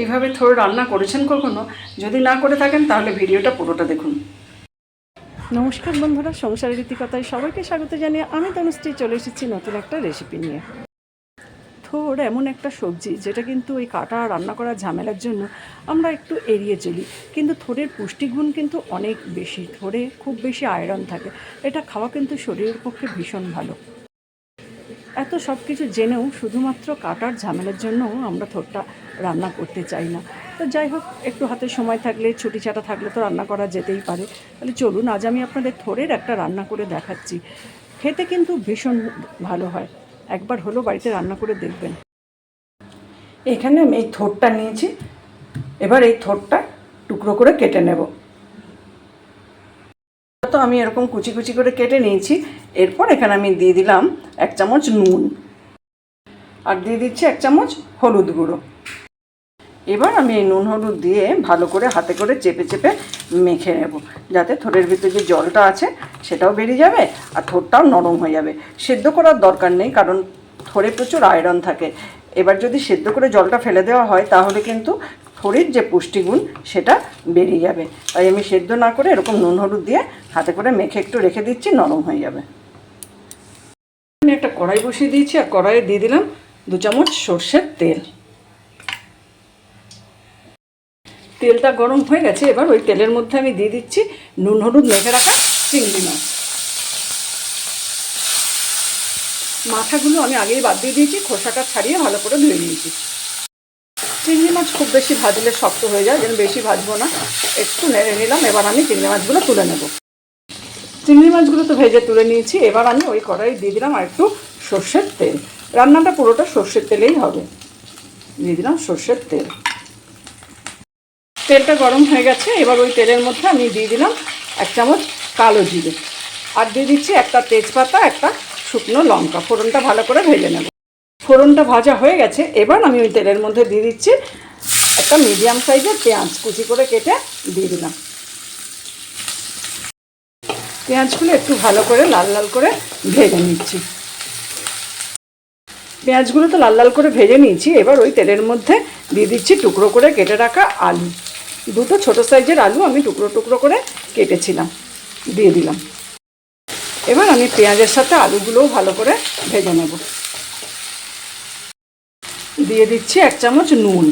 এইভাবে থোর রান্না করেছেন কখনো? যদি না করে থাকেন, তাহলে ভিডিওটা পুরোটা দেখুন। নমস্কার বন্ধুরা, সংসারের রীতিকতায় সবাইকে স্বাগত জানিয়ে আমি তনুশ্রী চলে এসেছি নতুন একটা রেসিপি নিয়ে। থোর এমন একটা সবজি যেটা কিন্তু ওই কাটা রান্না করার ঝামেলার জন্য আমরা একটু এড়িয়ে চলি। কিন্তু থোরের পুষ্টিগুণ কিন্তু অনেক বেশি থোরে খুব বেশি আয়রন থাকে। এটা খাওয়া কিন্তু শরীরের পক্ষে ভীষণ ভালো। এত সব কিছু জেনেও শুধুমাত্র কাটার ঝামেলার জন্য আমরা থোরটা রান্না করতে চাই না। তো যাই হোক, একটু হাতে সময় থাকলে, ছুটি ছাটা থাকলে তো রান্না করা যেতেই পারে। তাহলে চলুন, আজ আমি আপনাদের থোরের একটা রান্না করে দেখাচ্ছি। খেতে কিন্তু ভীষণ ভালো হয়। একবার হলো বাড়িতে রান্না করে দেখবেন। এখানে আমি এই থোরটা নিয়েছি। এবার এই থোরটা টুকরো করে কেটে নেব। তো আমি এরকম কুচি কুচি করে কেটে নিয়েছি। এরপর এখানে আমি দিয়ে দিলাম এক চামচ নুন। আর দিয়ে দিচ্ছি এক চামচ হলুদ গুঁড়ো। এবার আমি এই নুন হলুদ দিয়ে ভালো করে হাতে করে চেপে চেপে মেখে নেব। যাতে থোড়ের ভিতরে যে জলটা আছে, সেটাও বেরিয়ে যাবে আর থোরটাও নরম হয়ে যাবে। সেদ্ধ করার দরকার নেই, কারণ থোড়ে প্রচুর আয়রন থাকে। এবার যদি সেদ্ধ করে জলটা ফেলে দেওয়া হয়, তাহলে কিন্তু থোড়ের যে পুষ্টিগুণ, সেটা বেরিয়ে যাবে। তাই আমি সেদ্ধ না করে এরকম নুন হলুদ দিয়ে হাতে করে মেখে একটু রেখে দিচ্ছি, নরম হয়ে যাবে। কড়াই বসিয়ে দিয়েছি আর কড়াইয়ে দিয়ে দিলাম দু চামচ সর্ষের তেল। তেলটা গরম হয়ে গেছে, এবার ওই তেলের মধ্যে আমি দিয়ে দিচ্ছি নুন, হলুদ, মেখে রাখা চিংড়ি মাছ। মাথাগুলো আমি আগেই বাদ দিয়ে দিয়েছি, খোসাটা ছাড়িয়ে ভালো করে ধুয়ে নিয়েছি। চিংড়ি মাছ খুব বেশি ভাজলে শক্ত হয়ে যায়, যেন বেশি ভাজবো না। একটু নেড়ে নিলাম, এবার আমি চিংড়ি মাছগুলো তুলে নেব। চিংড়ি মাছগুলো তো ভেজে তুলে নিয়েছি, এবার আমি ওই কড়াই দিয়ে দিলাম আর একটু সর্ষের তেল। রান্নাটা পুরোটা সর্ষের তেলেই হবে। দিয়ে দিলাম সর্ষের তেল। তেলটা গরম হয়ে গেছে, এবার ওই তেলের মধ্যে আমি দিয়ে দিলাম এক চামচ কালো জিরে। আর দিয়ে দিচ্ছি একটা তেজপাতা, একটা শুকনো লঙ্কা। ফোড়নটা ভালো করে ভেজে নেব। ফোড়নটা ভাজা হয়ে গেছে, এবার আমি ওই তেলের মধ্যে দিয়ে দিচ্ছি একটা মিডিয়াম সাইজের পেঁয়াজ। কুচি করে কেটে দিয়ে দিলাম। পেঁয়াজগুলো একটু ভালো করে লাল লাল করে ভেজে নিচ্ছি। পেঁয়াজগুলো তো লাল লাল করে ভেজে নিয়েছি, এবার ওই তেলের মধ্যে দিয়ে দিচ্ছি টুকরো করে কেটে রাখা আলু। দুটো ছোট সাইজের আলু আমি টুকরো টুকরো করে কেটেছিলাম, দিয়ে দিলাম। এবার আমি পেঁয়াজের সাথে আলুগুলোও ভালো করে ভেজে নেব। দিয়ে দিচ্ছি এক চামচ নুন।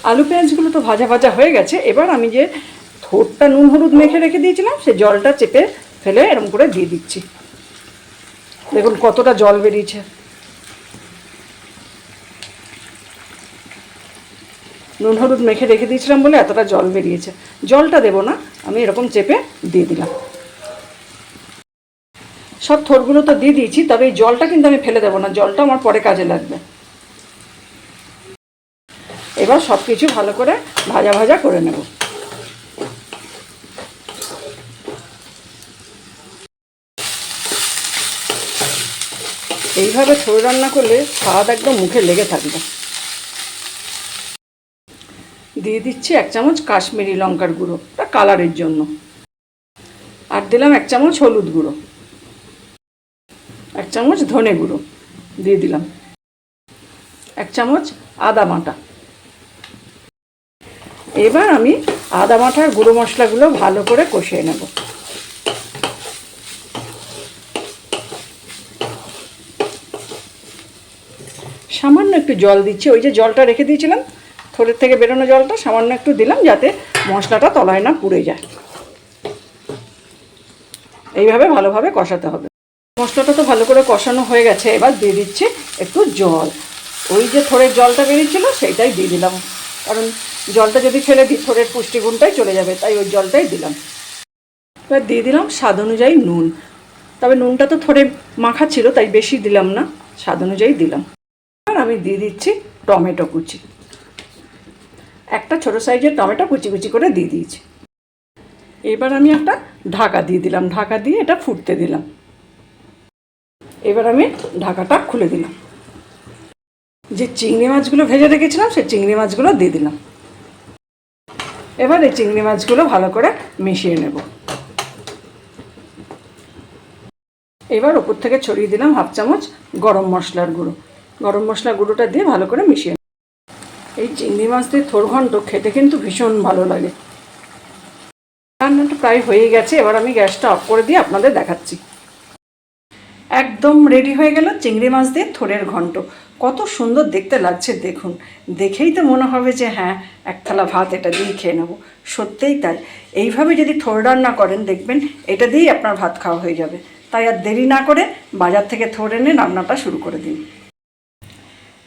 আলু পেঁয়াজগুলো তো ভাজা ভাজা হয়ে গেছে, এবার আমি যে থোরটা নুন হলুদ মেখে রেখে দিয়েছিলাম, সে জলটা চেপে ফেলে এরকম করে দিয়ে দিচ্ছি। দেখুন কতটা জল বেরিয়েছে। নুন হলুদ মেখে রেখে দিয়েছিলাম বলে এতটা জল বেরিয়েছে। জলটা দেবো না, আমি এরকম চেপে দিয়ে দিলাম। সব থোরগুলো তো দিয়ে দিয়েছি, তবে এই জলটা কিন্তু আমি ফেলে দেবো না, জলটা আমার পরে কাজে লাগবে। এবার সব কিছু ভালো করে ভাজা ভাজা করে নেব। এইভাবে থোড় রান্না করলে স্বাদ একদম মুখে লেগে থাকবে। দিয়ে দিচ্ছি এক চামচ কাশ্মীরি লঙ্কার গুঁড়ো, ওটা কালারের জন্য। আর দিলাম এক চামচ হলুদ গুঁড়ো। এক চামচ ধনে গুঁড়ো দিয়ে দিলাম। এক চামচ আদা বাটা। এবার আমি আদা বাটার গুঁড়ো মশলাগুলো ভালো করে কষিয়ে নেব। সামান্য একটু জল দিচ্ছি। ওই যে জলটা রেখে দিয়েছিলাম থোড়ের থেকে বেরোনো জলটা সামান্য একটু দিলাম যাতে মশলাটা তলায় না পুড়ে যায়। এইভাবে ভালোভাবে কষাতে হবে। মশলাটা তো ভালো করে কষানো হয়ে গেছে, এবার দিয়ে দিচ্ছি একটু জল। ওই যে থোড়ের জলটা বেরিয়েছিল, সেইটাই দিয়ে দিলাম। কারণ জলটা যদি ফেলে দিই থোড়ের পুষ্টিগুণটাই চলে যাবে, তাই ওই জলটাই দিলাম। এবার দিয়ে দিলাম স্বাদ অনুযায়ী নুন। তবে নুনটা তো থোড়ে মাখা ছিল, তাই বেশি দিলাম না। স্বাদ অনুযায়ী দিলাম। আমি দিয়ে দিচ্ছি টমেটো কুচি। একটা ছোট সাইজের টমেটো কুচি কুচি করে দিয়ে দিয়েছি। এবার আমি একটা ঢাকা দিয়ে দিলাম। ঢাকা দিয়ে এটা ফুটতে দিলাম। এবার আমি ঢাকাটা খুলে দিলাম। যে চিংড়ি মাছগুলো ভেজে রেখেছিলাম সেই চিংড়ি মাছগুলো দিয়ে দিলাম। এবার এই চিংড়ি মাছগুলো ভালো করে মিশিয়ে নেব। এবার ওপর থেকে ছড়িয়ে দিলাম হাফ চামচ গরম মশলার গুঁড়ো। গরম মশলা গুঁড়োটা দিয়ে ভালো করে মিশিয়ে। এই চিংড়ি মাছ দিয়ে ঘন্ট খেতে কিন্তু ভীষণ ভালো লাগে। রান্নাটা প্রায় হয়ে গেছে, এবার আমি গ্যাসটা অফ করে দিয়ে আপনাদের দেখাচ্ছি। একদম রেডি হয়ে গেল চিংড়ি মাছ দিয়ে থোরের ঘন্ট। কত সুন্দর দেখতে লাগছে, দেখুন। দেখেই তো মনে হবে যে হ্যাঁ এক থালা ভাত এটা দিয়েই খেয়ে নেব। সত্যিই তাই। এইভাবে যদি থোর রান্না করেন, দেখবেন এটা দিয়েই আপনার ভাত খাওয়া হয়ে যাবে। তাই আর দেরি না করে বাজার থেকে থোর এনে রান্নাটা শুরু করে দিন।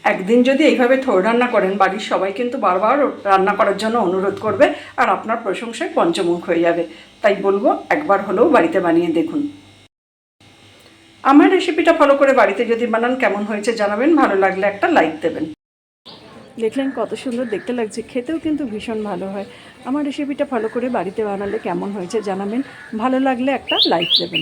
একদিন যদি এইভাবে থোর রান্না করেন, বাড়ির সবাই কিন্তু বারবার রান্না করার জন্য অনুরোধ করবে আর আপনার প্রশংসায় পঞ্চমুখ হয়ে যাবে। তাই বলব, একবার হলেও বাড়িতে বানিয়ে দেখুন। আমার রেসিপিটা ফলো করে বাড়িতে যদি বানান, কেমন হয়েছে জানাবেন, ভালো লাগলে একটা লাইক দেবেন। দেখলেন কত সুন্দর দেখতে লাগছে, খেতেও কিন্তু ভীষণ ভালো হয়। আমার রেসিপিটা ফলো করে বাড়িতে বানালে কেমন হয়েছে জানাবেন, ভালো লাগলে একটা লাইক দেবেন।